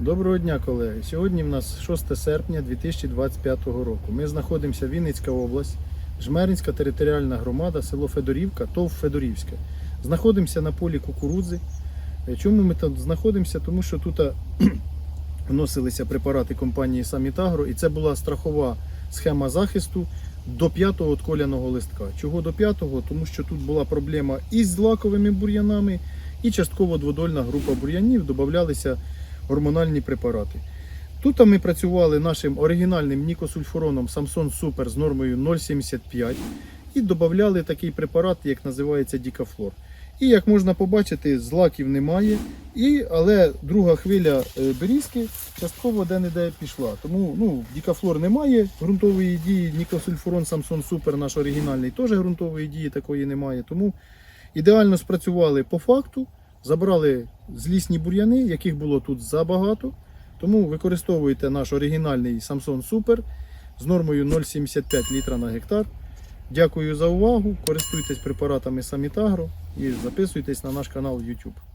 Доброго дня, колеги. Сьогодні в нас 6 серпня 2025 року. Ми знаходимося Вінницька область, Жмеринська територіальна громада, село Федорівка, ТОВ Федорівське. Знаходимося на полі кукурудзи. Е, Чому ми тут знаходимося? Тому що тут е, вносилися препарати компанії Самітагро, і це була страхова схема захисту до п'ятого отколяного листка. Чого до п'ятого? Тому що тут була проблема із злаковими бур'янами, і частково дводольна група бур'янів додавалися гормональні препарати. Тут ми працювали нашим оригінальним нікосульфуроном Samson Super з нормою 0,75 і додавали такий препарат, як називається Дікафлор. І як можна побачити, злаків немає, і, але друга хвиля е, берізки частково де-не-де пішла. Тому ну, Дікафлор немає ґрунтової дії, нікосульфурон Samson Super наш оригінальний теж ґрунтової дії такої немає. Тому ідеально спрацювали по факту, забрали злісні бур'яни, яких було тут забагато. Тому використовуйте наш оригінальний Samsung Super з нормою 0,75 літра на гектар. Дякую за увагу. Користуйтесь препаратами Самітагро і записуйтесь на наш канал YouTube.